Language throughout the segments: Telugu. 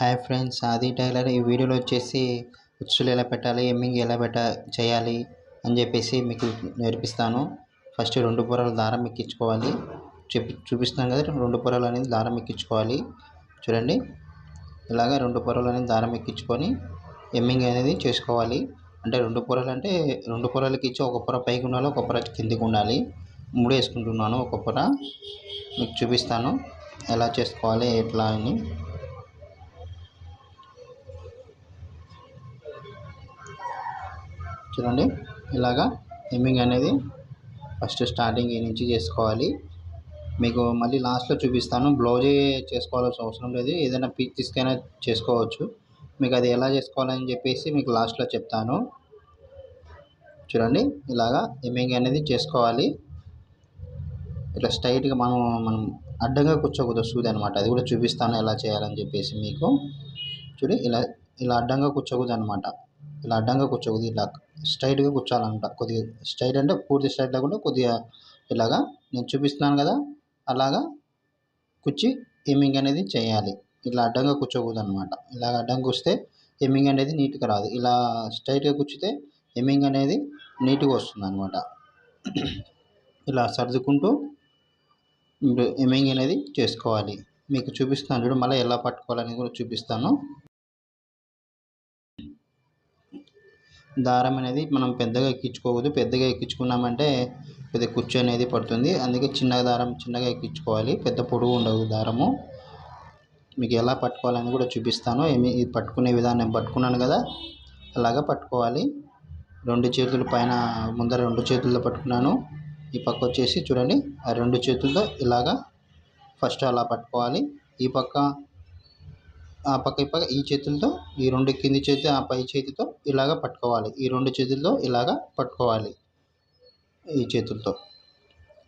హాయ్ ఫ్రెండ్స్ ఆది టైలర్. ఈ వీడియోలో వచ్చేసి ఉచ్చులు ఎలా పెట్టాలి ఎమ్మింగ్ ఎలా పెట్ట చేయాలి అని చెప్పేసి మీకు నేర్పిస్తాను. ఫస్ట్ రెండు పొరలు దారం ఎక్కించుకోవాలి. చెప్పి చూపిస్తున్నాను కదా రెండు పొరలు అనేది దారం ఎక్కించుకోవాలి. చూడండి. ఇలాగ రెండు పొరలు అనేది దారం ఎక్కించుకొని ఎమ్మింగ్ అనేది చేసుకోవాలి. అంటే రెండు పొరలు అంటే రెండు పొరలకి ఇచ్చి ఒక పొర పైకి ఉండాలి ఒక పొర కిందికి ఉండాలి. మూడు వేసుకుంటున్నాను ఒక పొర. మీకు చూపిస్తాను ఎలా చేసుకోవాలి ఎట్లా అని. చూడండి. ఇలాగా హెమ్మింగ్ అనేది ఫస్ట్ స్టార్టింగ్ ఈ నుంచి చేసుకోవాలి. మీకు మళ్ళీ లాస్ట్లో చూపిస్తాను. బ్లౌజే చేసుకోవాల్సిన అవసరం లేదు. ఏదైనా పీస్ తీసుకైనా చేసుకోవచ్చు. మీకు అది ఎలా చేసుకోవాలని చెప్పేసి మీకు లాస్ట్లో చెప్తాను. చూడండి. ఇలాగా హెమ్మింగ్ అనేది చేసుకోవాలి. ఇట్లా స్ట్రైట్గా మనం మనం అడ్డంగా కూర్చోకూడదు. సూది అనమాట అది కూడా చూపిస్తాను ఎలా చేయాలని చెప్పేసి మీకు. చూడు ఇలా ఇలా అడ్డంగా కూర్చోకూడదు అనమాట ఇలా అడ్డంగా కూర్చోకూడదు ఇలా స్ట్రైట్గా కూర్చోాలంట కొద్దిగా స్ట్రైట్ అంటే పూర్తి స్ట్రైట్ లేకుండా కొద్దిగా ఇలాగా నేను చూపిస్తున్నాను కదా అలాగా కూర్చి ఎమ్మింగ్ అనేది చేయాలి. ఇలా అడ్డంగా కూర్చోకూడదు అనమాట ఇలా అడ్డంగా కూర్స్తే ఎమ్మింగ్ అనేది నీట్గా రాదు. ఇలా స్ట్రైట్గా కూర్చితే ఎమ్మింగ్ అనేది నీట్గా వస్తుంది అనమాట ఇలా సర్దుకుంటూ ఎమ్మింగ్ అనేది చేసుకోవాలి. మీకు చూపిస్తున్నాను చూడు మళ్ళీ ఎలా పట్టుకోవాలని కూడా చూపిస్తాను. దారం అనేది మనం పెద్దగా ఎక్కించుకోవద్దు. పెద్దగా ఎక్కించుకున్నామంటే కొద్దిగా కుర్చీ అనేది పడుతుంది. అందుకే చిన్న దారం చిన్నగా ఎక్కించుకోవాలి. పెద్ద పొడుగు ఉండదు దారము. మీకు ఎలా పట్టుకోవాలని కూడా చూపిస్తాను. ఏమి ఇది పట్టుకునే విధానం పట్టుకున్నాను కదా అలాగా పట్టుకోవాలి. రెండు చేతుల పైన ముందర రెండు చేతులతో పట్టుకున్నాను. ఈ పక్క వచ్చేసి చూడండి ఆ రెండు చేతులతో ఇలాగా ఫస్ట్ అలా పట్టుకోవాలి. ఈ పక్క ఆ పక్క ఈ పక్క ఈ చేతులతో ఈ రెండు కింది చేతి ఆ పై చేతితో ఇలాగ పట్టుకోవాలి. ఈ రెండు చేతులతో ఇలాగ పట్టుకోవాలి. ఈ చేతులతో.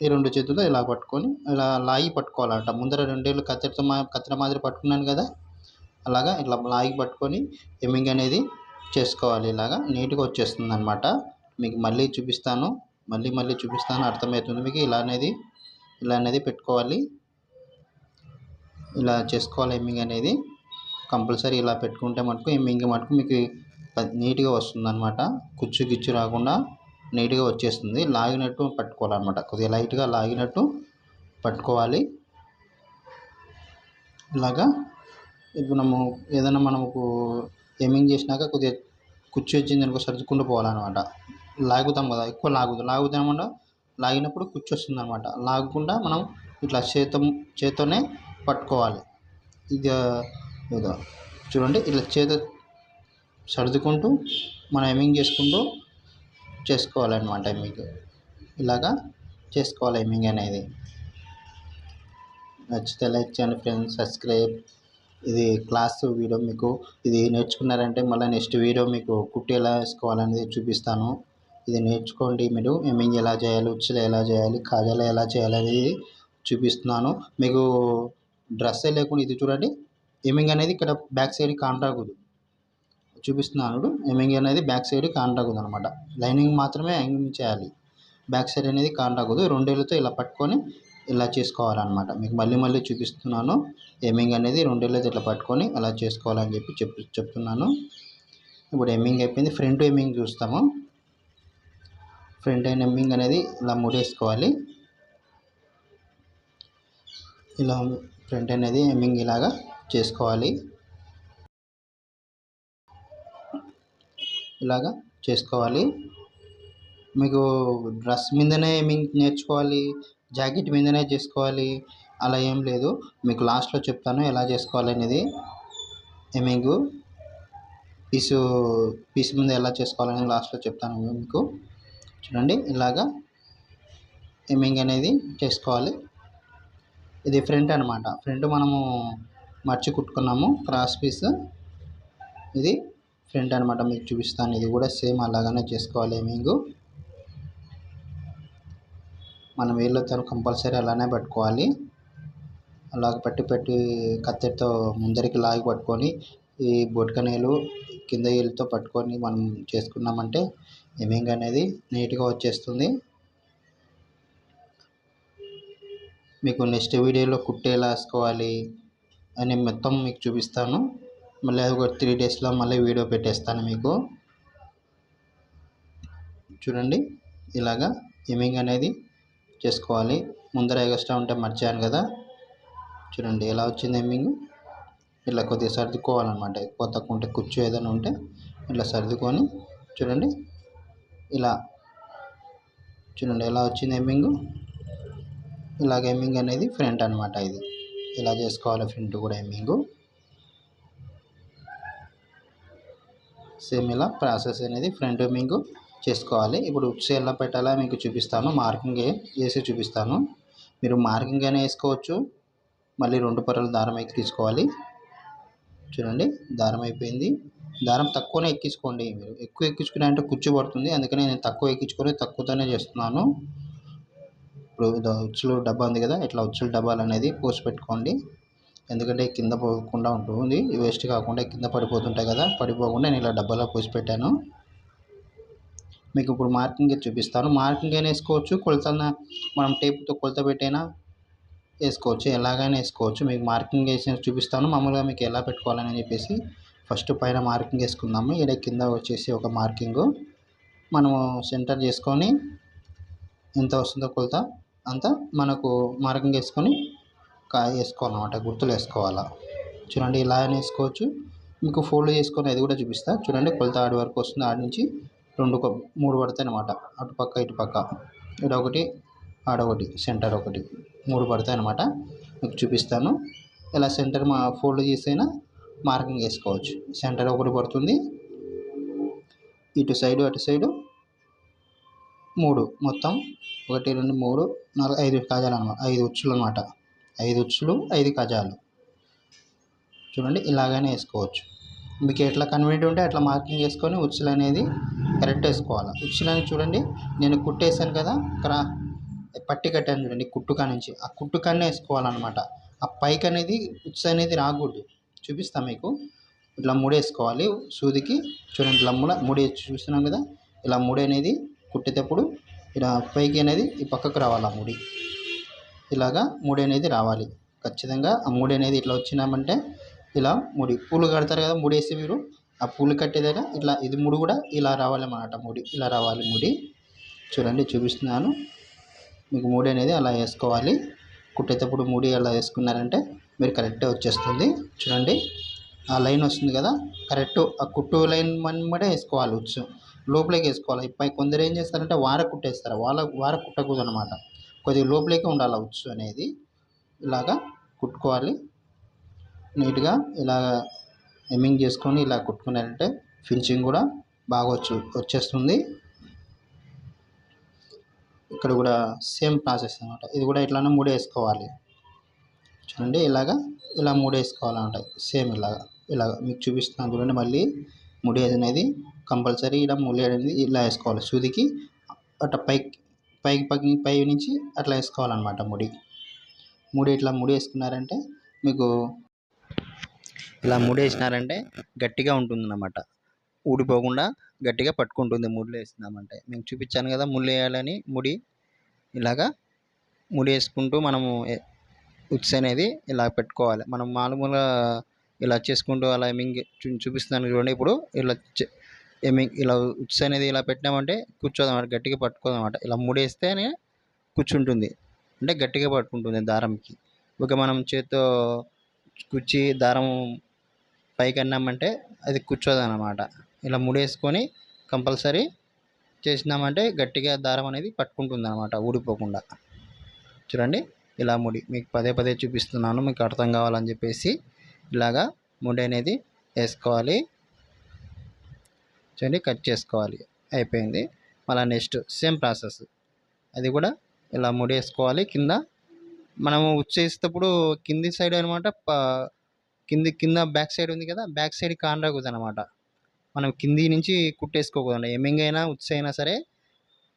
ఈ రెండు చేతులతో ఇలా పట్టుకొని ఇలా లాగి పట్టుకోవాలంట. ముందర రెండేళ్ళు కత్తెరతో మా కత్తెర మాదిరి పట్టుకున్నాను కదా? అలాగా ఇట్లా లాగి పట్టుకొని ఎమ్మింగ్ అనేది చేసుకోవాలి. ఇలాగా నీట్గా వచ్చేస్తుంది అనమాట మీకు మళ్ళీ చూపిస్తాను. మళ్ళీ మళ్ళీ చూపిస్తాను. అర్థమవుతుంది మీకు. ఇలా అనేది ఇలా అనేది పెట్టుకోవాలి. ఇలా చేసుకోవాలి ఎమ్మింగ్ అనేది. కంపల్సరీ ఇలా పెట్టుకుంటే మటుకు మింగి మటుకు మీకు నీట్గా వస్తుంది అనమాట కుచ్చు గిచ్చు రాకుండా నీట్గా వచ్చేస్తుంది. లాగినట్టు పట్టుకోవాలన్నమాట. కొద్దిగా లైట్గా లాగినట్టు పట్టుకోవాలి. ఇలాగా ఇప్పుడు మనము ఏదైనా మనకు ఎమింగ్ చేసినాక కొద్దిగా కుచ్చు వచ్చింది అనుకో సర్దుకుంటూ పోవాలన్నమాట. లాగుతాం కదా ఎక్కువ లాగుతాం. లాగుతామన్నా లాగినప్పుడు కుచ్చు వస్తుంది అనమాట లాగకుండా మనం ఇట్లా చేత చేత్తోనే పట్టుకోవాలి. ఇది ఏదో చూడండి ఇలా చేత సర్దుకుంటూ మనం ఎమింగ్ చేసుకుంటూ చేసుకోవాలన్నమాట ఎమ్మింగ్ ఇలాగా చేసుకోవాలి ఎమ్మింగ్ అనేది. నచ్చితే లైక్ చేయండి ఫ్రెండ్స్ సబ్స్క్రైబ్. ఇది క్లాస్ వీడియో మీకు ఇది నేర్చుకున్నారంటే మళ్ళీ నెక్స్ట్ వీడియో మీకు కుట్టి ఎలా వేసుకోవాలనేది చూపిస్తాను. ఇది నేర్చుకోండి మీరు ఎమ్మింగ్ ఎలా చేయాలి ఉచ్చులు ఎలా చేయాలి కాజాలు ఎలా చేయాలి అనేది చూపిస్తున్నాను. మీకు డ్రెస్సే లేకుండా ఇది చూడండి ఎమింగ్ అనేది ఇక్కడ బ్యాక్ సైడ్ కాంట్రాకూడదు చూపిస్తున్నాను ఎమింగ్ అనేది బ్యాక్ సైడ్ కాంట్రాకూడదు అనమాట లైనింగ్ మాత్రమే హెమ్మింగ్ చేయాలి. బ్యాక్ సైడ్ అనేది కాంట్రాకూడదు రెండేళ్ళతో ఇలా పట్టుకొని ఇలా చేసుకోవాలన్నమాట. మీకు మళ్ళీ మళ్ళీ చూపిస్తున్నాను. ఎమింగ్ అనేది రెండేళ్ళతో ఇట్లా పట్టుకొని అలా చేసుకోవాలని చెప్పి చెప్పు చెప్తున్నాను. ఇప్పుడు ఎమ్మింగ్ అయిపోయింది. ఫ్రంట్ ఎమ్మింగ్ చూస్తాము. ఫ్రంట్ అండ్ ఎమ్మింగ్ అనేది ఇలా ముడేసుకోవాలి. ఇలా ఫ్రంట్ అనేది ఎమ్మింగ్ ఇలాగా చేసుకోవాలి. ఇలాగా చేసుకోవాలి. మీకు డ్రెస్ మీదనే హెమ్మింగ్ నేర్చుకోవాలి జాకెట్ మీదనే చేసుకోవాలి. అలా ఏం లేదు. మీకు లాస్ట్లో చెప్తాను ఎలా చేసుకోవాలి అనేది. హెమ్మింగ్ పీసు పీస్ మీద ఎలా చేసుకోవాలని లాస్ట్లో చెప్తాను మీకు. చూడండి ఇలాగా ఏమింగ్ అనేది చేసుకోవాలి. ఇది ఫ్రంట్ అనమాట ఫ్రంట్ మనము మర్చి కుట్టుకున్నాము క్రాస్ పీస్ ఇది ఫ్రంట్ అనమాట మీకు చూపిస్తాను. ఇది కూడా సేమ్ అలాగనే చేసుకోవాలి హెమ్మింగ్ మనం వేళ్ళతో కంపల్సరీ అలానే పట్టుకోవాలి. అలాగ పట్టి పెట్టి కత్తెరతో ముందరికి లాగి పట్టుకొని ఈ బొటకనేలు కింద వేలుతో పట్టుకొని మనం చేసుకున్నామంటే హెమ్మింగ్ అనేది నీట్గా వచ్చేస్తుంది. మీకు నెక్స్ట్ వీడియోలో కుట్టేలాసుకోవాలి వేసుకోవాలి. అని మొత్తం మీకు చూపిస్తాను. మళ్ళీ ఒక త్రీ డేస్లో మళ్ళీ వీడియో పెట్టేస్తాను మీకు. చూడండి ఇలాగా ఎమింగ్ అనేది చేసుకోవాలి. ముందర ఎగస్ట్రా ఉంటే మర్చాను కదా. చూడండి ఎలా వచ్చింది ఎమ్మింగ్ ఇలా కొద్దిగా సర్దుకోవాలన్నమాట. ఎక్కువ తక్కువ ఉంటే కుచ్చు ఏదైనా ఉంటే ఇట్లా సర్దుకొని చూడండి ఇలా చూడండి ఎలా వచ్చింది ఎమ్మింగ్ ఇలాగ ఎమ్మింగ్ అనేది ఫ్రంట్ అనమాట ఇది. ఇలా చేసుకోవాలి ఫ్రంట్ కూడా ఎమ్మింగ్ సేమ్ ఇలా ప్రాసెస్ అనేది ఫ్రంట్ ఎమ్మింగ్ చేసుకోవాలి. ఇప్పుడు ఉప్స్ ఎలా పెట్టాలా మీకు చూపిస్తాను. మార్కింగ్ వేసి చూపిస్తాను. మీరు మార్కింగ్ అయినా వేసుకోవచ్చు. మళ్ళీ రెండు పొరలు దారం ఎక్కించుకోవాలి చూడండి దారం అయిపోయింది. దారం తక్కువనే ఎక్కించుకోండి మీరు. ఎక్కువ ఎక్కించుకునే అంటే కుచ్చు పడుతుంది. అందుకని నేను తక్కువ ఎక్కించుకొని తక్కువతోనే చేస్తున్నాను. ఇప్పుడు ఇదో ఉచ్చులు డబ్బా ఉంది కదా ఇట్లా ఉచ్చుల డబ్బాలు అనేది పోసి పెట్టుకోండి ఎందుకంటే కింద పోకుండా ఉంటుంది. వేస్ట్ కాకుండా కింద పడిపోతుంటాయి కదా పడిపోకుండా నేను ఇలా డబ్బాలో పోసి పెట్టాను మీకు ఇప్పుడు మార్కింగ్ చూపిస్తాను. మార్కింగ్ అయినా వేసుకోవచ్చు కొలతన మనం టేప్తో కొలత పెట్టైనా వేసుకోవచ్చు ఎలాగైనా వేసుకోవచ్చు. మీకు మార్కింగ్ వేసి చూపిస్తాను. మామూలుగా మీకు ఎలా పెట్టుకోవాలని చెప్పేసి ఫస్ట్ పైన మార్కింగ్ వేసుకుందాము. ఇక్కడ కింద వచ్చేసి ఒక మార్కింగ్. మనము సెంటర్ చేసుకొని ఎంత వస్తుందో కొలత అంతా మనకు మార్కింగ్ వేసుకొని కా వేసుకోవాలన్నమాట గుర్తులు వేసుకోవాలా. చూడండి ఇలా అని వేసుకోవచ్చు. మీకు ఫోల్డ్ చేసుకొని అది కూడా చూపిస్తా. చూడండి కొలత ఆడి వరకు వస్తుంది. ఆడి నుంచి రెండు మూడు పడతాయి అన్నమాట. అటుపక్క ఇటుపక్క ఇడ ఒకటి ఆడొకటి సెంటర్ ఒకటి. మూడు పడతాయి అన్నమాట. మీకు చూపిస్తాను. ఇలా సెంటర్ మా ఫోల్డ్ చేసైనా మార్కింగ్ వేసుకోవచ్చు. సెంటర్ ఒకటి పడుతుంది. ఇటు సైడు అటు సైడు మూడు మొత్తం ఒకటి రెండు మూడు నాలుగు ఐదు కాజాలు అనమాట ఐదు ఉచ్చులు అనమాట ఐదు ఉచ్చులు ఐదు కజాలు. చూడండి ఇలాగనే వేసుకోవచ్చు. మీకు ఎట్లా కన్వీనియంట్ ఉంటే అట్లా మార్కింగ్ వేసుకొని ఉచ్చులు అనేది కరెక్ట్ వేసుకోవాలి. ఉచ్చులు అనేది చూడండి నేను కుట్టేసాను కదా ఇక్కడ పట్టి కట్టాను చూడండి కుట్టుకా నుంచి ఆ కుట్టుకాన్నే వేసుకోవాలన్నమాట. ఆ పైకి అనేది ఉచ్చు అనేది రాకూడదు. చూపిస్తా మీకు. ఇట్లా ముడేసుకోవాలి సూదికి చూడండి ఇట్లా ముడ ముడి చూస్తున్నాం కదా ఇలా ముడి అనేది కుట్టేటప్పుడు ఇలా పైకి అనేది ఈ పక్కకు రావాలి ఆ ముడి. ఇలాగా ముడి అనేది రావాలి. ఖచ్చితంగా ఆ ముడి అనేది ఇట్లా వచ్చినామంటే ఇలా ముడి. పూలు కడతారు కదా ముడి వేసి మీరు ఆ పూలు కట్టేదాకా ఇట్లా ఇది ముడి కూడా ఇలా రావాలన్నమాట ముడి ఇలా రావాలి ముడి. చూడండి చూపిస్తున్నాను. మీకు ముడి అనేది అలా వేసుకోవాలి. కుట్టేటప్పుడు ముడి అలా వేసుకున్నారంటే మీరు కరెక్ట్గా వచ్చేస్తుంది. చూడండి ఆ లైన్ వస్తుంది కదా. కరెక్ట్ ఆ కుట్టు లైన్ మనమడే వేసుకోవాలి ఉచ్చు. లోపలికి వేసుకోవాలి. పై కొందరు ఏం చేస్తారంటే వార కుట్టేస్తారు. వాళ్ళ వార కుట్టకూడదు అనమాట కొద్దిగా లోపలికి ఉండాలి ఉచ్చు అనేది. ఇలాగా కుట్టుకోవాలి. నీట్గా ఇలా ఎమ్మింగ్ చేసుకొని ఇలా కుట్టుకున్నారంటే ఫినిషింగ్ కూడా బాగా వచ్చు వచ్చేస్తుంది. ఇక్కడ కూడా సేమ్ ప్రాసెస్ అనమాట ఇది కూడా ఇట్లానే మూడు వేసుకోవాలి. చూడండి ఇలాగా ఇలా మూడు వేసుకోవాలన్నమాట. సేమ్ ఇలాగా ఇలాగ మీకు చూపిస్తున్నాను చూడండి మళ్ళీ ముడి అనేది కంపల్సరీ ఇలా ముడి అనేది ఇలా వేసుకోవాలి. సూదికి అట్లా పైకి పైకి పైకి పై నుంచి అట్లా వేసుకోవాలన్నమాట ముడి. ముడి ఇట్లా ముడి వేసుకున్నారంటే మీకు ఇలా ముడి వేసినారంటే గట్టిగా ఉంటుందన్నమాట. ఊడిపోకుండా గట్టిగా పట్టుకుంటుంది ముళ్ళు వేస్తున్నామంటే మీకు చూపించాను కదా ముళ్ళు వేయాలని ముడి. ఇలాగా ముడి వేసుకుంటూ మనము ఉత్స్ అనేది ఇలా పెట్టుకోవాలి. మనం మామూలుగా ఇలా చేసుకుంటూ అలా ఎమింగ్ చూ చూపిస్తున్నాను చూడండి ఇప్పుడు ఇలా ఇలా ఉచ్చు అనేది ఇలా పెట్టినామంటే కూర్చోదన్నమాట గట్టిగా పట్టుకోదన్నమాట. ఇలా ముడేస్తేనే కూర్చుంటుంది. అంటే గట్టిగా పట్టుకుంటుంది దారంకి. ఒక మనం చేత్తో కుచ్చి దారం పైకి అన్నామంటే అది కూర్చోదన్నమాట. ఇలా ముడేసుకొని కంపల్సరీ చేసినామంటే గట్టిగా దారం అనేది పట్టుకుంటుంది అనమాట ఊడిపోకుండా. చూడండి ఇలా ముడి. మీకు పదే పదే చూపిస్తున్నాను మీకు అర్థం కావాలని చెప్పేసి ఇలాగా ముడి అనేది వేసుకోవాలి. చూడండి కట్ చేసుకోవాలి. అయిపోయింది. మళ్ళీ నెక్స్ట్ సేమ్ ప్రాసెస్ అది కూడా ఇలా ముడి వేసుకోవాలి కింద మనము ఉచ్చేసేటప్పుడు కింది సైడ్ అనమాట కింది కింద బ్యాక్ సైడ్ ఉంది కదా బ్యాక్ సైడ్ కానరాకూడదు అనమాట మనం కింది నుంచి కుట్టేసుకోకూడదు. ఎమ్మింగ్ అయినా ఉచ్చు అయినా సరే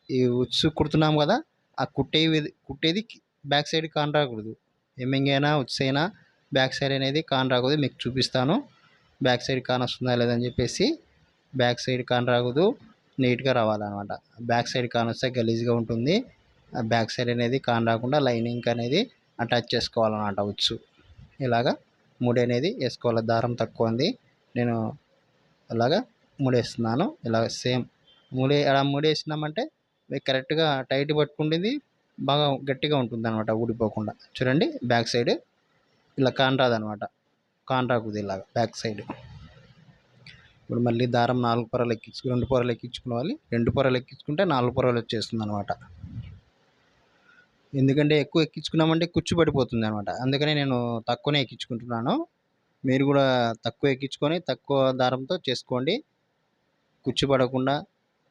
ఈ ఉచ్చు కుడుతున్నాం కదా ఆ కుట్టే కుట్టేది బ్యాక్ సైడ్ కాన్ రాకూడదు ఎమ్మింగ్ అయినా ఉచ్చు అయినా బ్యాక్ సైడ్ అనేది కాన్ రాకూడదు మీకు చూపిస్తాను. బ్యాక్ సైడ్ కాన్ వస్తుందా లేదని చెప్పేసి. బ్యాక్ సైడ్ కాన్ రాకూడదు. నీట్గా రావాలన్నమాట. బ్యాక్ సైడ్ కాన్ వస్తే గలీజ్గా ఉంటుంది. ఆ బ్యాక్ సైడ్ అనేది కాన్ రాకుండా లైనింగ్ అనేది అటాచ్ చేసుకోవాలన్నమాట ఉచ్చు. ఇలాగా ముడి అనేది వేసుకోవాలి. దారం తక్కువ ఉంది. నేను అలాగా ముడేస్తున్నాను. ఇలాగ సేమ్ ముడి అలా ముడేసినామంటే కరెక్ట్గా టైట్ పట్టుకుంటుంది. బాగా గట్టిగా ఉంటుంది అనమాట ఊడిపోకుండా. చూడండి బ్యాక్ సైడ్ ఇలా కాన్ రాదనమాట కాన్ రాకుది ఇలాగ బ్యాక్ సైడ్. ఇప్పుడు మళ్ళీ దారం నాలుగు పొరలు ఎక్కించుకుని రెండు పొరలు ఎక్కించుకోవాలి రెండు పొరలు ఎక్కించుకుంటే నాలుగు పొరలు వచ్చేస్తుంది అనమాట ఎందుకంటే ఎక్కువ ఎక్కించుకున్నామంటే కుచ్చు పడిపోతుంది అనమాట అందుకని నేను తక్కువనే ఎక్కించుకుంటున్నాను. మీరు కూడా తక్కువ ఎక్కించుకొని తక్కువ దారంతో చేసుకోండి. కుచ్చు పడకుండా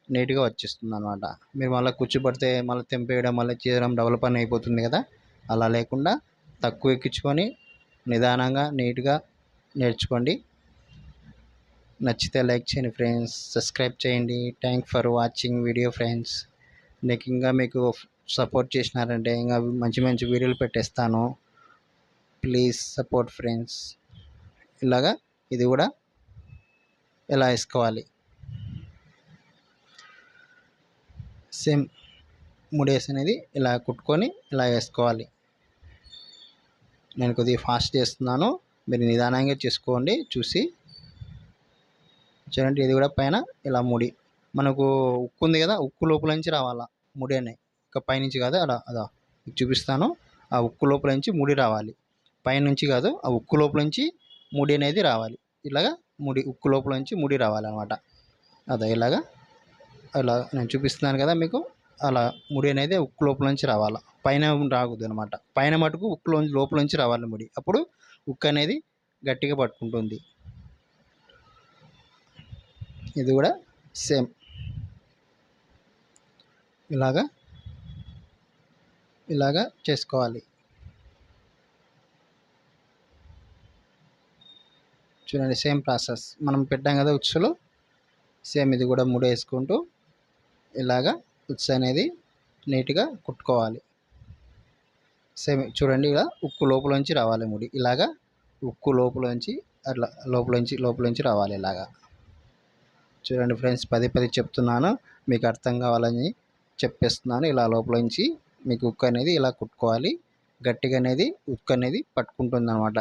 నీట్గా వచ్చేస్తుంది అనమాట మీరు మళ్ళీ కుచ్చు పడితే మళ్ళీ తెంపేయడం మళ్ళీ చేయడం డబుల్ పని అయిపోతుంది కదా. అలా లేకుండా తక్కువ ఎక్కించుకొని నిదానంగా నీట్గా నేర్చుకోండి. నచ్చితే లైక్ చేయండి ఫ్రెండ్స్. సబ్స్క్రైబ్ చేయండి. Thank for watching video friends నీకు ఇంకా మీకు సపోర్ట్ చేసినారంటే ఇంకా మంచి మంచి వీడియోలు పెట్టేస్తాను. ప్లీజ్ సపోర్ట్ ఫ్రెండ్స్ ఇలాగా ఇది కూడా ఎలా వేసుకోవాలి? సేమ్ ముడేసి అనేది ఇలా కుట్టుకొని ఇలా వేసుకోవాలి. నేను కొద్దిగా ఫాస్ట్ చేస్తున్నాను. మీరు నిదానంగా చేసుకోండి. చూసి చూడండి ఇది కూడా పైన ఇలా ముడి. మనకు ఉక్కు ఉంది కదా ఉక్కు లోపల నుంచి రావాలా ముడి అనేది. ఇక పైనుంచి కాదు అలా అదా చూపిస్తాను. ఆ ఉక్కు లోపల నుంచి ముడి రావాలి. పైనుంచి కాదు ఆ ఉక్కు లోపల నుంచి ముడి అనేది రావాలి. ఇలాగా ముడి ఉక్కు లోపల నుంచి ముడి రావాలన్నమాట. అదా ఇలాగా అలా నేను చూపిస్తున్నాను కదా మీకు. అలా ముడి అనేది ఉక్కు లోపల నుంచి రావాలి. పైన రాకూడదు అనమాట పైన మటుకు ఉక్కులో లోపల నుంచి రావాలి ముడి. అప్పుడు ఉక్కు అనేది గట్టిగా పట్టుకుంటుంది. ఇది కూడా సేమ్. ఇలాగా ఇలాగా చేసుకోవాలి. చూడండి సేమ్ ప్రాసెస్. మనం పెట్టాం కదా ఉచ్చులు సేమ్ ఇది కూడా ముడి వేసుకుంటూ ఇలాగా ఉచ్చు అనేది నీట్గా కుట్టుకోవాలి. సేమ్ చూడండి ఇలా ఉక్కు లోపల రావాలి ముడి. ఇలాగా ఉక్కు లోపల అట్లా లోపల నుంచి లోపల నుంచి రావాలి ఇలాగా. చూడండి ఫ్రెండ్స్ పదే పది చెప్తున్నాను. మీకు అర్థం కావాలని చెప్పేస్తున్నాను. ఇలా లోపల నుంచి మీకు ఉక్కు అనేది ఇలా కుట్టుకోవాలి. గట్టిగా అనేది ఉక్కు అనేది పట్టుకుంటుంది అనమాట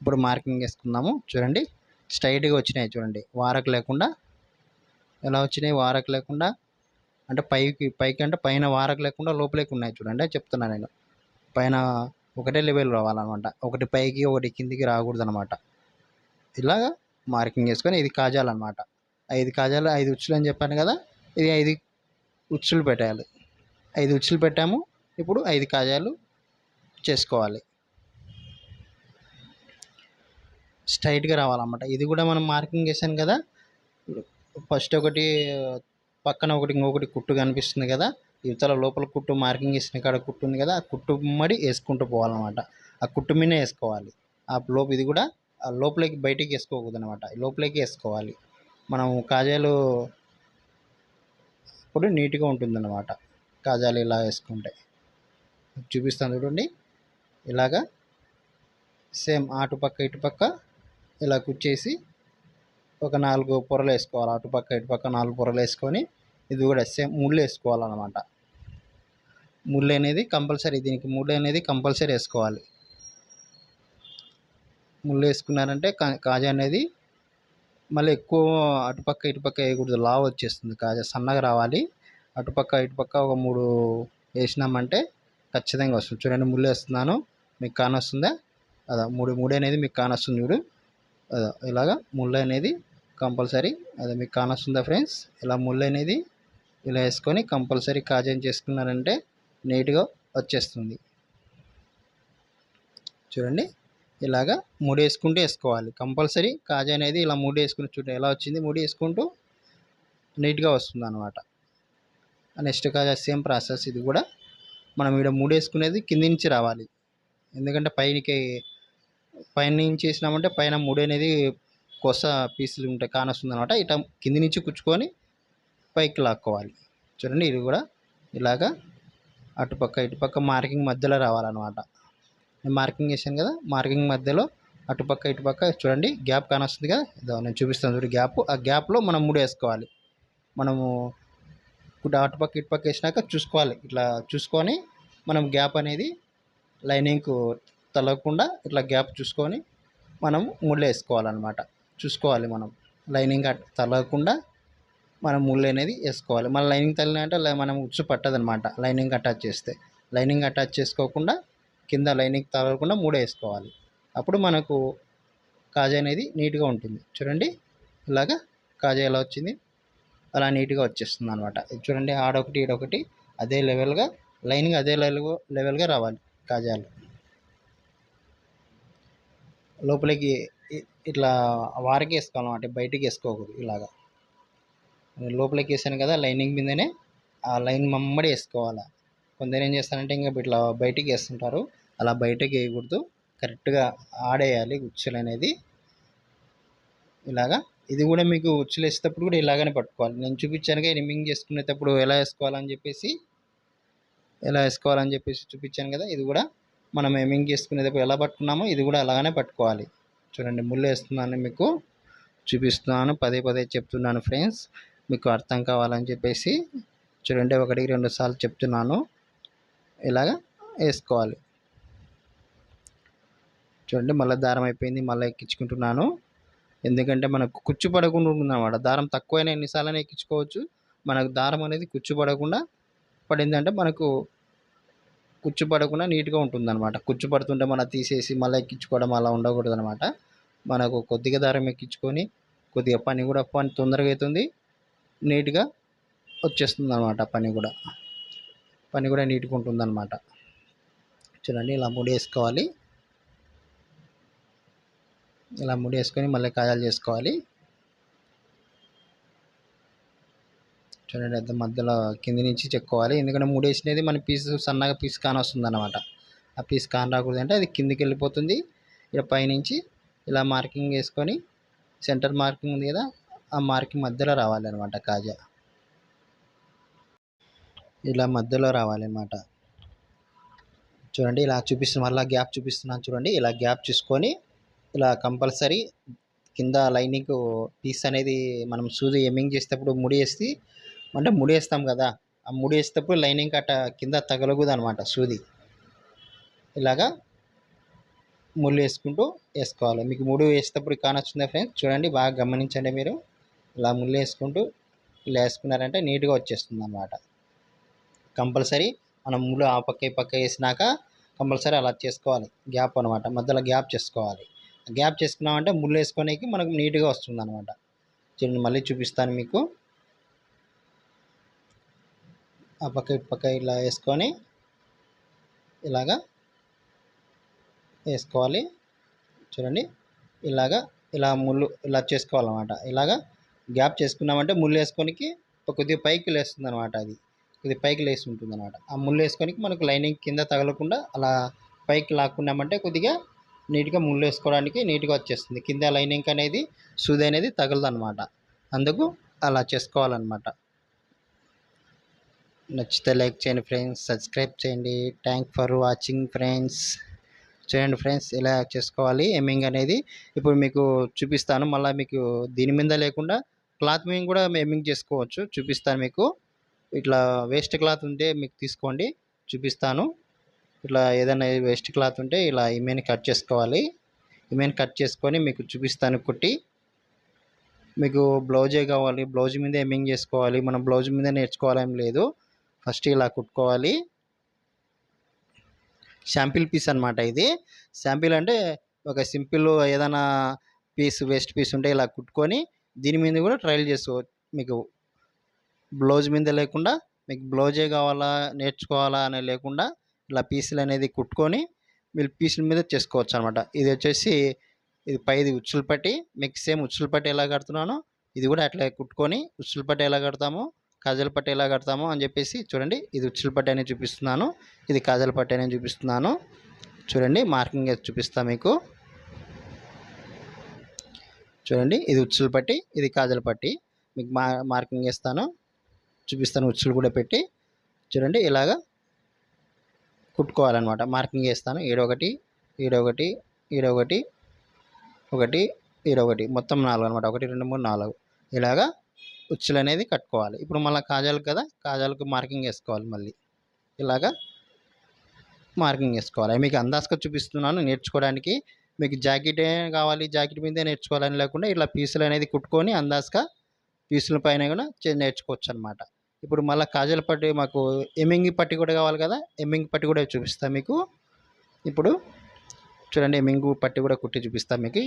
ఇప్పుడు మార్కింగ్ వేసుకుందాము. చూడండి స్ట్రైట్గా వచ్చినాయి చూడండి. వారకు లేకుండా ఎలా వచ్చినాయి? వారకు లేకుండా అంటే పైకి పైకి అంటే పైన వారకు లేకుండా లోపలికి ఉన్నాయి చూడండి. చెప్తున్నాను నేను. పైన ఒకటే లెవెల్ రావాలన్నమాట. ఒకటి పైకి ఒకటి కిందికి రాకూడదు అనమాట ఇలాగా మార్కింగ్ చేసుకొని ఇది కాజాలన్నమాట. ఐదు కాజాలు ఐదు ఉచ్చులు అని చెప్పాను కదా ఇది ఐదు ఉచ్చులు పెట్టాలి. ఐదు ఉచ్చులు పెట్టాము ఇప్పుడు ఐదు కాజాలు చేసుకోవాలి. స్ట్రైట్గా రావాలన్నమాట. ఇది కూడా మనం మార్కింగ్ వేసాను కదా ఫస్ట్ ఒకటి పక్కన ఒకటి ఇంకొకటి కుట్టు కనిపిస్తుంది కదా ఇవతల లోపల కుట్టు మార్కింగ్ వేసిన కాడ కుట్టు ఉంది కదా ఆ కుట్టు మడి వేసుకుంటూ పోవాలన్నమాట. ఆ కుట్టు మీద వేసుకోవాలి. ఆ లోపు ఇది కూడా ఆ లోపలికి బయటికి వేసుకోకూడదు అనమాట లోపలికి వేసుకోవాలి. మనం కాజాలు అప్పుడు నీట్గా ఉంటుందన్నమాట. కాజాలు ఇలా వేసుకుంటే. చూపిస్తాను చూడండి. ఇలాగా సేమ్ అటుపక్క ఇటుపక్క ఇలా కుచ్చేసి ఒక నాలుగు పొరలు వేసుకోవాలి. అటుపక్క ఇటుపక్క నాలుగు పొరలు వేసుకొని ఇది కూడా సేమ్ ముళ్ళు వేసుకోవాలన్నమాట. ముళ్ళు అనేది కంపల్సరీ దీనికి ముళ్ళు అనేది కంపల్సరీ వేసుకోవాలి. ముళ్ళు వేసుకున్నారంటే కాజా అనేది మళ్ళీ ఎక్కువ అటుపక్క ఇటుపక్క వేయకూడదు. లావు వచ్చేస్తుంది. కాజా సన్నగా రావాలి. అటుపక్క ఇటుపక్క ఒక మూడు వేసినామంటే ఖచ్చితంగా వస్తుంది. చూడండి ముళ్ళు వేస్తున్నాను. మీకు కానొస్తుందా అదా మూడు మూడు అనేది మీకు కానొస్తుంది చూడు. అదా ఇలాగా ముళ్ళు అనేది కంపల్సరీ. అదే మీకు కానొస్తుందా ఫ్రెండ్స్? ఇలా ముళ్ళు అనేది ఇలా వేసుకొని కంపల్సరీ కాజేం చేసుకున్నారంటే నీట్గా వచ్చేస్తుంది. చూడండి. ఇలాగా ముడి వేసుకుంటూ వేసుకోవాలి. కంపల్సరీ కాజా అనేది ఇలా ముడి వేసుకుని చూడండి ఎలా వచ్చింది ముడి వేసుకుంటూ నీట్గా వస్తుంది అనమాట నెక్స్ట్ కాజా సేమ్ ప్రాసెస్. ఇది కూడా మనం ఇక్కడ ముడి వేసుకునేది కింది నుంచి రావాలి. ఎందుకంటే పైనకి పైన నుంచి వేసినామంటే పైన ముడి అనేది కొస పీసులు ఉంటాయి కానొస్తుంది అనమాట ఇట్లా కింది నుంచి కుచ్చుకొని పైకి లాక్కోవాలి. చూడండి ఇది కూడా ఇలాగా అటుపక్క ఇటుపక్క మార్కింగ్ మధ్యలో రావాలన్నమాట. మార్కింగ్ వేసాను కదా మార్కింగ్ మధ్యలో అటుపక్క ఇటుపక్క చూడండి గ్యాప్ కానొస్తుంది కదా. ఇదో నేను చూపిస్తాను చూడండి గ్యాప్. ఆ గ్యాప్లో మనం మూడు వేసుకోవాలి. మనము ఇప్పుడు అటుపక్క ఇటుపక్క వేసినాక చూసుకోవాలి. ఇట్లా చూసుకొని మనం గ్యాప్ అనేది లైనింగ్కు తలగకుండా ఇట్లా గ్యాప్ చూసుకొని మనం ముళ్ళు వేసుకోవాలన్నమాట. చూసుకోవాలి మనం. లైనింగ్ అట్ తలగకుండా మనం ముళ్ళు అనేది వేసుకోవాలి. మన లైనింగ్ తగిలినంటే మనం ఉచ్చు పట్టదనమాట లైనింగ్ అటాచ్ చేస్తే. లైనింగ్ అటాచ్ చేసుకోకుండా కింద లైనింగ్ తగలకుండా మూడు వేసుకోవాలి అప్పుడు మనకు కాజా అనేది నీట్గా ఉంటుంది. చూడండి ఇలాగా కాజా ఎలా వచ్చింది? అలా నీట్గా వచ్చేస్తుంది అనమాట చూడండి ఆడొకటి ఈడొకటి అదే లెవెల్గా లైనింగ్ అదే లెవెల్ లెవెల్గా రావాలి కాజాలు. లోపలికి ఇట్లా వారికి వేసుకోవాలన్నమాట బయటికి వేసుకోకూడదు ఇలాగా. లోపలికి వేసాను కదా లైనింగ్ మీదనే ఆ లైన్ మమ్మడి వేసుకోవాలి. కొందరు ఏం చేస్తారంటే ఇంకా ఇట్లా బయటికి వేస్తుంటారు. అలా బయటకి వేయకూడదు. కరెక్ట్గా ఆడేయాలి ఉచ్చులు అనేది. ఇలాగా. ఇది కూడా మీకు ఉచ్చులు వేసేటప్పుడు కూడా ఇలాగనే పట్టుకోవాలి. నేను చూపించానుగా రిమ్మింగ్ చేసుకునేటప్పుడు ఎలా వేసుకోవాలని చెప్పేసి. ఎలా వేసుకోవాలని చెప్పేసి చూపించాను కదా. ఇది కూడా మనం ఎమింగ్ చేసుకునేటప్పుడు ఎలా పట్టుకున్నామో ఇది కూడా అలాగనే పట్టుకోవాలి. చూడండి ముళ్ళు వేస్తున్నాను మీకు. చూపిస్తున్నాను. పదే పదే చెప్తున్నాను ఫ్రెండ్స్. మీకు అర్థం కావాలని చెప్పేసి. చూడండి ఒకటికి రెండు సార్లు చెప్తున్నాను. ఇలాగ వేసుకోవాలి. చూడండి మళ్ళీ దారం అయిపోయింది. మళ్ళీ ఎక్కించుకుంటున్నాను. ఎందుకంటే మనకు కుచ్చు పడకుండా ఉంటుంది దారం తక్కువైనా ఎన్నిసార్లు ఎక్కించుకోవచ్చు. మనకు దారం అనేది కుచ్చు పడకుండా పడిందంటే మనకు కుచ్చు పడకుండా నీట్గా ఉంటుంది అనమాట కుచ్చు పడుతుంటే మనం తీసేసి మళ్ళీ ఎక్కించుకోవడం అలా ఉండకూడదు అనమాట మనకు కొద్దిగా దారం ఎక్కించుకొని కొద్దిగా పని కూడా పని తొందరగా అవుతుంది. నీట్గా వచ్చేస్తుంది అనమాట పని కూడా. పని కూడా నీట్గా ఉంటుంది అనమాట చూడండి ఇలా ముడి వేసుకోవాలి. ఇలా ముడి వేసుకొని మళ్ళీ కాజాలు చేసుకోవాలి. చూడండి అయితే మధ్యలో కింది నుంచి చెక్కోవాలి. ఎందుకంటే మూడు వేసినది మన పీస్ సన్నగా పీస్ కాని వస్తుంది అనమాట ఆ పీస్ కాని రాకూడదు అంటే అది కిందికి వెళ్ళిపోతుంది. ఇలా పైనుంచి ఇలా మార్కింగ్ వేసుకొని సెంటర్ మార్కింగ్ ఉంది కదా ఆ మార్కింగ్ మధ్యలో రావాలి అనమాట కాజా. ఇలా మధ్యలో రావాలన్నమాట. చూడండి ఇలా చూపిస్తున్న మళ్ళీ గ్యాప్ చూపిస్తున్నాను చూడండి. ఇలా గ్యాప్ చూసుకొని ఇలా కంపల్సరీ కింద లైనింగ్ పీస్ అనేది మనం సూది ఎమ్మింగ్ చేసేటప్పుడు ముడి వేసి అంటే ముడి వేస్తాం కదా ఆ ముడి వేసేటప్పుడు లైనింగ్ అట్ట కింద తగలకూడదు అనమాట సూది. ఇలాగా ముళ్ళు వేసుకుంటూ వేసుకోవాలి. మీకు ముడి వేసేటప్పుడు కానొచ్చిందా ఫ్రెండ్స్ చూడండి బాగా గమనించండి మీరు. ఇలా ముళ్ళు వేసుకుంటూ ఇలా వేసుకున్నారంటే నీట్గా వచ్చేస్తుంది అన్నమాట కంపల్సరీ మనం ముళ్ళు ఆ పక్క ఈ పక్క వేసినాక కంపల్సరీ అలా చేసుకోవాలి. గ్యాప్ అనమాట మధ్యలో గ్యాప్ చేసుకోవాలి. గ్యాప్ చేసుకున్నామంటే ముళ్ళు వేసుకోనికి మనకు నీట్గా వస్తుంది అనమాట చూడండి మళ్ళీ చూపిస్తాను మీకు. ఆ పక్క ఇటు పక్క ఇలా వేసుకొని ఇలాగా వేసుకోవాలి. చూడండి. ఇలాగా ఇలా ముళ్ళు ఇలా చేసుకోవాలన్నమాట. ఇలాగా గ్యాప్ చేసుకున్నామంటే ముళ్ళు వేసుకోనికి కొద్దిగా పైకి లేస్తుంది అనమాట అది. ఇది పైకి లేసి ఉంటుంది అనమాట ఆ ముళ్ళు వేసుకొని మనకు లైనింగ్ కింద తగలకుండా అలా పైకి లాక్కున్నామంటే కొద్దిగా నీట్గా ముళ్ళు వేసుకోవడానికి నీట్గా వచ్చేస్తుంది. కింద లైనింగ్ అనేది సూది అనేది తగలదు అనమాట అందుకు అలా చేసుకోవాలన్నమాట. నచ్చితే లైక్ చేయండి ఫ్రెండ్స్. సబ్స్క్రైబ్ చేయండి. Thank for watching friends. చేయండి ఫ్రెండ్స్ ఇలా చేసుకోవాలి. ఎమ్మింగ్ అనేది ఇప్పుడు మీకు చూపిస్తాను. మళ్ళీ మీకు దీని మీద లేకుండా క్లాత్ మీద కూడా ఎమ్మింగ్ చేసుకోవచ్చు. చూపిస్తాను మీకు. ఇట్లా వేస్ట్ క్లాత్ ఉంటే మీకు తీసుకోండి చూపిస్తాను. ఇట్లా ఏదైనా వేస్ట్ క్లాత్ ఉంటే ఇలా ఇమేని కట్ చేసుకోవాలి. ఇమేని కట్ చేసుకొని మీకు చూపిస్తాను కుట్టి. మీకు బ్లౌజే కావాలి బ్లౌజ్ మీద ఎమ్మింగ్ చేసుకోవాలి మనం బ్లౌజ్ మీద నేర్చుకోవాలేం లేదు. ఫస్ట్ ఇలా కుట్టుకోవాలి. శాంపిల్ పీస్ అనమాట ఇది. శాంపిల్ అంటే ఒక సింపుల్ ఏదైనా పీస్ వేస్ట్ పీస్ ఉంటే ఇలా కుట్టుకొని దీని మీద కూడా ట్రయల్ చేసుకోవచ్చు మీకు బ్లౌజ్ మీద లేకుండా మీకు బ్లౌజే కావాలా నేర్చుకోవాలా అని లేకుండా ఇలా పీసులు అనేది కుట్టుకొని మీరు పీసుల మీద చేసుకోవచ్చు అనమాట ఇది వచ్చేసి ఇది పైది ఉచ్చులు పట్టి మీకు సేమ్ ఉచ్చులు పట్టి ఎలా కడుతున్నానో ఇది కూడా అట్లా కుట్టుకొని ఉచ్చులు పట్టి ఎలా కడతామో కాజల పట్టి ఎలా కడతామో అని చెప్పేసి చూడండి. ఇది ఉచ్చులు పట్టి అనేది చూపిస్తున్నాను. ఇది కాజల పట్టి అనేది చూపిస్తున్నాను. చూడండి మార్కింగ్ చూపిస్తాను చూపిస్తా మీకు. చూడండి ఇది ఉచ్చులు పట్టి ఇది కాజల పట్టి. మీకు మా మార్కింగ్ వేస్తాను చూపిస్తాను ఉచ్చులు కూడా పెట్టి. చూడండి ఇలాగా కుట్టుకోవాలన్నమాట. మార్కింగ్ వేస్తాను ఏడొకటి ఏడొకటి ఏడొకటి ఒకటి ఏడొకటి. మొత్తం నాలుగు అనమాట ఒకటి రెండు మూడు నాలుగు. ఇలాగా ఉచ్చులు అనేది కట్టుకోవాలి. ఇప్పుడు మళ్ళీ కాజాలు కదా? కాజాలకు మార్కింగ్ వేసుకోవాలి మళ్ళీ. ఇలాగా మార్కింగ్ వేసుకోవాలి. మీకు అందాజగా చూపిస్తున్నాను నేర్చుకోవడానికి. మీకు జాకెటే కావాలి జాకెట్ మీదే నేర్చుకోవాలని లేకుండా ఇలా పీసులు అనేది కుట్టుకొని అందాజగా పీసుల పైన కూడా నేర్చుకోవచ్చు అనమాట ఇప్పుడు మళ్ళీ కాజల్ పట్టి మాకు ఎమ్మింగి పట్టి కూడా కావాలి కదా ఎమ్మింగి పట్టి కూడా చూపిస్తా మీకు. ఇప్పుడు చూడండి ఎమ్మింగు పట్టి కూడా కుట్టి చూపిస్తా మీకు.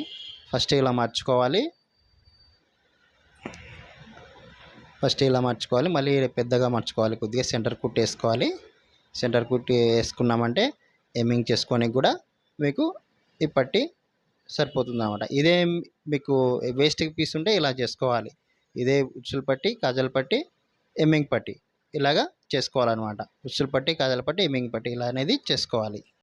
ఫస్ట్ ఇలా మార్చుకోవాలి. ఫస్ట్ ఇలా మార్చుకోవాలి. మళ్ళీ పెద్దగా మార్చుకోవాలి. కొద్దిగా సెంటర్ కుట్టి వేసుకోవాలి. సెంటర్ కుట్టి వేసుకున్నామంటే ఎమ్మింగ్ చేసుకోనికి కూడా మీకు ఈ పట్టి సరిపోతుంది అనమాట ఇదే మీకు వేస్ట్ పీస్ ఉంటే ఇలా చేసుకోవాలి. ఇదే ఉచ్చులు పట్టి కాజల్ పట్టి ఎమ్మింగ్ పట్టి ఇలాగా చేసుకోవాలన్నమాట. ఉచ్చులు పట్టి కాజల్ పట్టి ఎమ్మింగ్ పట్టి ఇలా అనేది చేసుకోవాలి.